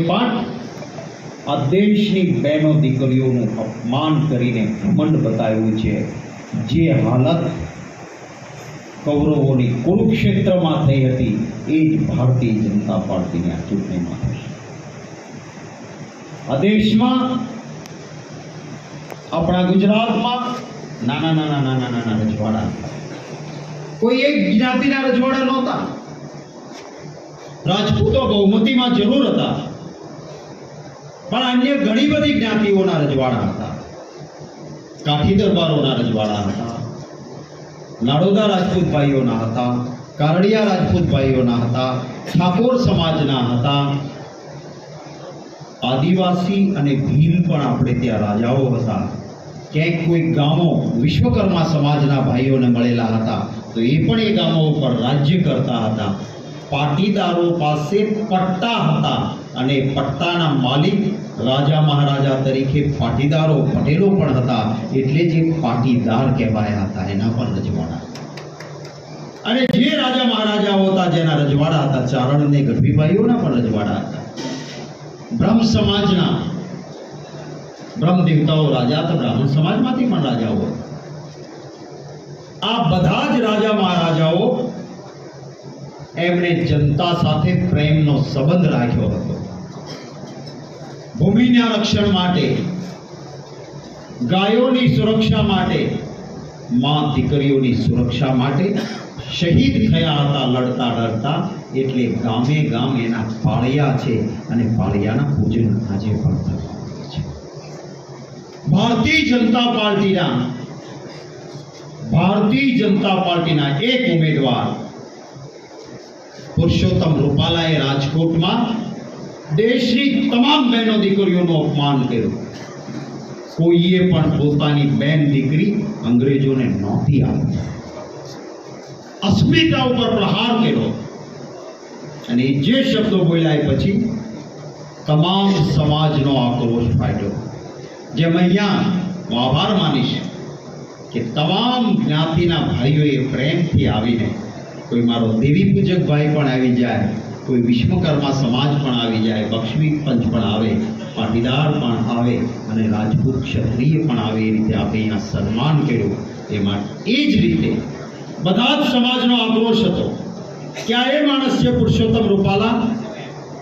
પાઠ આ દેશની બહેનો દીકરીઓનું અપમાન કરીને ઘમંડ બતાવ્યું છે. જે હાલત કૌરવોની કુરુક્ષેત્રમાં થઈ હતી, એ જ ભારતીય જનતા પાર્ટીની આ ચૂંટણીમાં થશે આ દેશમાં, આપણા ગુજરાતમાં, નાના નાના નાના નાના રજવાડા. કોઈ એક જ્ઞાતિના રજવાડા નહોતા. રાજપૂતો બહુમતીમાં જરૂર હતા. પણ અન્ય ઘણી બધી જ્ઞાતિઓના રજવાડા હતા. કાઠી દરબારોના રજવાડા હતા. નાડોદા રાજપૂત ભાઈઓના હતા, કારડિયા રાજપૂત ભાઈઓના હતા, ઠાકોર સમાજના હતા. આદિવાસી અને ભીલ પણ આપણે ત્યાં રાજાઓ હતા. ક્યાંક કોઈ ગામો વિશ્વકર્મા સમાજના ભાઈઓને મળેલા હતા, તો એ પણ એ ગામો ઉપર રાજ્ય કરતા હતા. પાટીદારો પાસે પટ્ટા હતા અને પટ્ટાના માલિક રાજા મહારાજા તરીકે પાટીદારો પટેલો પણ હતા, એટલે જે પાટીદાર કહેવાયા હતા, એના પણ રજવાડા. અને જે રાજા મહારાજાઓ હતા, જેના રજવાડા હતા, ચારણ અને ગઢવીભાઈઓના પણ રજવાડા હતા. બ્રહ્મ સમાજના બ્રહ્મ દેવતાઓ રાજા તો બ્રાહ્મણ સમાજમાંથી પણ રાજાઓ હતા. આ બધા જ રાજા મહારાજાઓ એમણે જનતા સાથે પ્રેમનો સંબંધ રાખ્યો હતો. ભૂમિના રક્ષણ માટે, ગાયોની સુરક્ષા માટે, મા દીકરીઓની સુરક્ષા માટે શહીદ થયા હતા, લડતા લડતા એટલે ગામે ગામ એના પાળિયા છે અને પાળિયાના પૂજન આજે પણ ભારતીય જનતા પાર્ટીના, ભારતીય જનતા પાર્ટીના એક ઉમેદવાર પુરુષોત્તમ રૂપાલાએ રાજકોટમાં દેશની તમામ બહેનો દીકરીઓનું અપમાન કર્યું. કોઈએ પણ પોતાની બેન દીકરી અંગ્રેજોને નહોતી આપી. અસ્મિતા ઉપર પ્રહાર કર્યો. અને જે શબ્દો બોલ્યા પછી તમામ સમાજનો આક્રોશ ફાટ્યો. જેમ અહીંયા હું આભાર માનીશ કે તમામ જ્ઞાતિના ભાઈઓએ પ્રેમથી આવીને કોઈ મારો દેવી પૂજક ભાઈ પણ આવી જાય. કોઈ વિશ્વકર્મા સમાજ પણ આવી જાય બક્ષવી પંચ પણ આવે, પાટીદાર પણ આવે અને રાજપૂત ક્ષત્રિય પણ આવે એ રીતે આપણે અહીંયા સન્માન કર્યું. એમાં એ જ રીતે બધા જ સમાજનો આક્રોશ હતો. ક્યાં એ માણસ છે પુરુષોત્તમ રૂપાલા,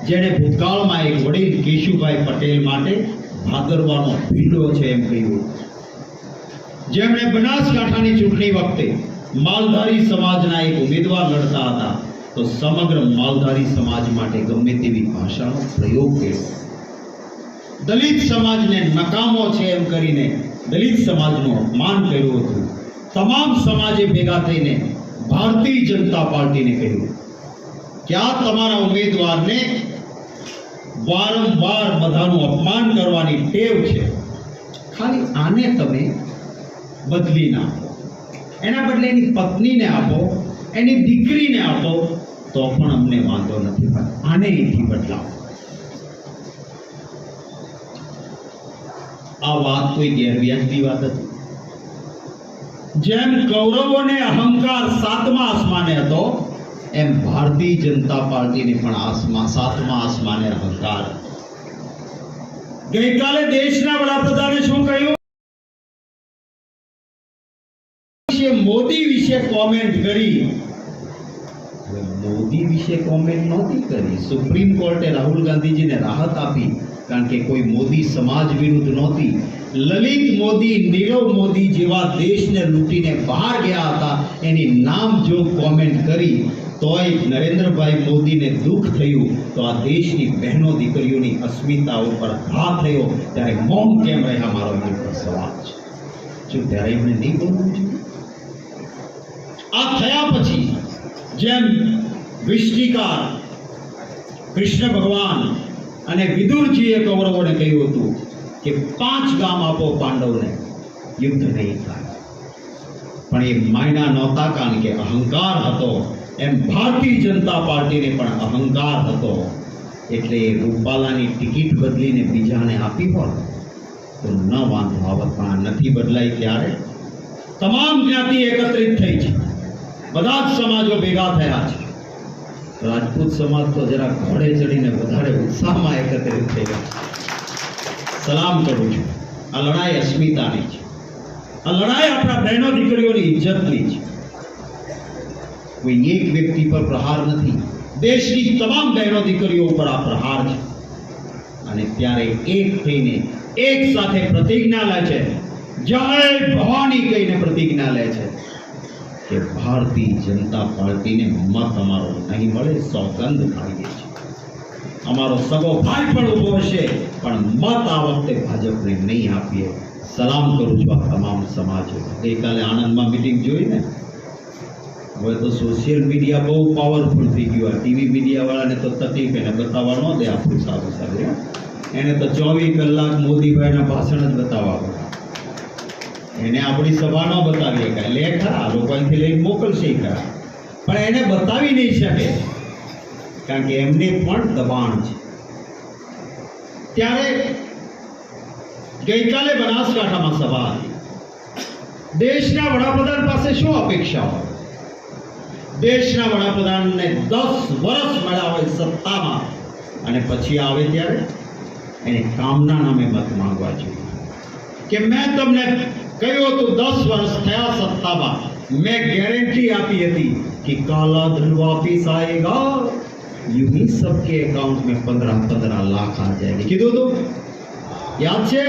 જેણે ભૂતકાળમાં એક વડીલ કેશુભાઈ પટેલ માટે ભાદરવાનો ભીંડો છે એમ કહ્યું. જેમણે બનાસકાંઠાની ચૂંટણી વખતે માલધારી સમાજના એક ઉમેદવાર લડતા હતા. તો સમગ્ર માલધારી સમાજ માટે ગમે તેવી ભાષાનો પ્રયોગ કર્યો દલિત સમાજને નકામો છે એમ કરીને દલિત સમાજનું અપમાન કર્યું હતું. તમામ સમાજે ભેગા થઈને ભારતીય જનતા પાર્ટીને કહ્યું કે આ તમારા ઉમેદવારને વારંવાર બધાનું અપમાન કરવાની ટેવ છે? ખાલી આને તમે બદલી નાખો. એના બદલે એની પત્નીને આપો, એની દીકરીને આપો તો પણ અમને વાંધો નથી, પણ આને અહીંથી બદલાવો. આ વાત કોઈ ગેરવ્યાજબી વાત હતી. જેમ કૌરવોને અહંકાર સાતમા આસમાને હતો, એમ ભારતીય જનતા પાર્ટીને પણ આસમા, સાતમા આસમાને અહંકાર. ગઈકાલે દેશના વડાપ્રધાને શું કહ્યું? મોદી વિશે કોમેન્ટ કરી મોદી વિશે કોમેન્ટ નહોતી કરી. સુપ્રીમ કોર્ટે રાહુલ ગાંધીજીને રાહત આપી, કારણ કે કોઈ મોદી સમાજ વિરુદ્ધ નહોતી. લલિત મોદી, નીરવ મોદી જેવા દેશને લૂંટીને બહાર ગયા હતા, એની નામ જો કોમેન્ટ કરી, તોય નરેન્દ્રભાઈ મોદીને દુઃખ થયું. તો આ દેશની બહેનો દીકરીઓની અસ્મિતા ઉપર ઘા થયો. ત્યારે મૌન કેમ રહ્યા મારો એમની સવાલ છે. જો ત્યારે એમણે નહીં બોલવું જોઈએ? આ થયા પછી જેમ વિષ્ટિકાર કૃષ્ણ ભગવાન અને વિદુરજીએ કૌરવોને કહ્યું હતું કે પાંચ ગામ આપો પાંડવને. યુદ્ધ નહીં થાય. પણ એ માયના નહોતા કારણ કે અહંકાર હતો. એમ ભારતીય જનતા પાર્ટીને પણ અહંકાર હતો. એટલે એ રૂપાલાની ટિકિટ બદલીને બીજાને આપી હોત તો ન વાંધો આવત પણ નથી બદલાઈ ત્યારે તમામ જ્ઞાતિ એકત્રિત થઈ છે. બધા જ સમાજો ભેગા થયા છે. રાજપૂત સમાજ તો જરા ઘોડે ચડીને વધારે ઉત્સાહમાં એકત્રિત થઈ ગયા સલામ કરું છું. આ લડાઈ અસ્મિતાની છે. આ લડાઈ આપણા બહેનો દીકરીઓની ઇજ્જતની છે. કોઈ એક વ્યક્તિ પર પ્રહાર નથી. દેશની તમામ બહેનો દીકરીઓ ઉપર આ પ્રહાર છે. અને ત્યારે એક થઈને એક સાથે પ્રતિજ્ઞા લે છે. જય ભવાની કહીને પ્રતિજ્ઞા લે છે. કે ભારતીય જનતા પાર્ટીને મત અમારો નહીં મળે, સોગંદ ખાઈએ છે. અમારો સગો ભાઈ પણ ઊભો હશે, પણ મત આ વખતે ભાજપને નહીં આપીએ. સલામ કરું છું આ તમામ સમાજો ગઈકાલે આણંદમાં મિટિંગ જોઈ ને? હવે તો સોશિયલ મીડિયા બહુ પાવરફુલ થઈ ગયું. આ ટીવી મીડિયાવાળાને તો તકલીફ, એને બતાવવા ન દે આપણું સારું સારું એને તો ચોવીસ કલાક મોદીભાઈના ભાષણ જ બતાવવા એને આપણી સભા ન બતાવી શકાય લે ખરા લોકો લઈ મોકલશે ખરા. પણ એને બતાવી નહીં શકે, કારણ કે એમને પણ દબાણ છે. ત્યારે ગઈકાલે બનાસકાંઠામાં સભા હતી. દેશના વડાપ્રધાન પાસે શું અપેક્ષા હોય? દેશના વડાપ્રધાનને દસ વર્ષ મળ્યા હોય સત્તામાં, અને પછી આવે ત્યારે એને કામના નામે મત માંગવા જોઈએ કે મેં તમને કહ્યું હતું દસ વર્ષ થયા સત્તામાં મેં ગેરંટી આપી હતી कि काला धन वापिस आएगा यूं ही सबके अकाउंट में पंद्रह पंद्रह लाख आ जाएंगे કીધું તું યાદ છે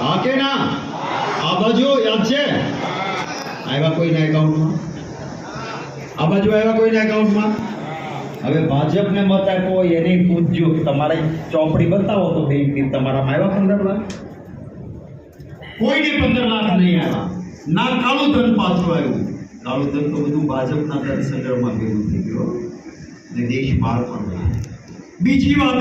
હા કે ના આ બાજુ યાદ છે આવ્યા કોઈના એકાઉન્ટમાં આ બાજુ આવ્યા કોઈના એકાઉન્ટમાં હવે ભાજપને મત આપ્યો હોય એને પૂછજો તમારે ચોપડી બતાવો તો બેંકની તમારામાં આવ્યા પંદર લાખ કોઈને પંદર લાખ નહીં આવ્યા ના કાળું ધન પાછું આવ્યું. કાળું ધન તો બધું ભાજપના ધન સંગ્રહમાં ભેગું થઈ ગયો ને દેશ બહાર પણ બીજી વાત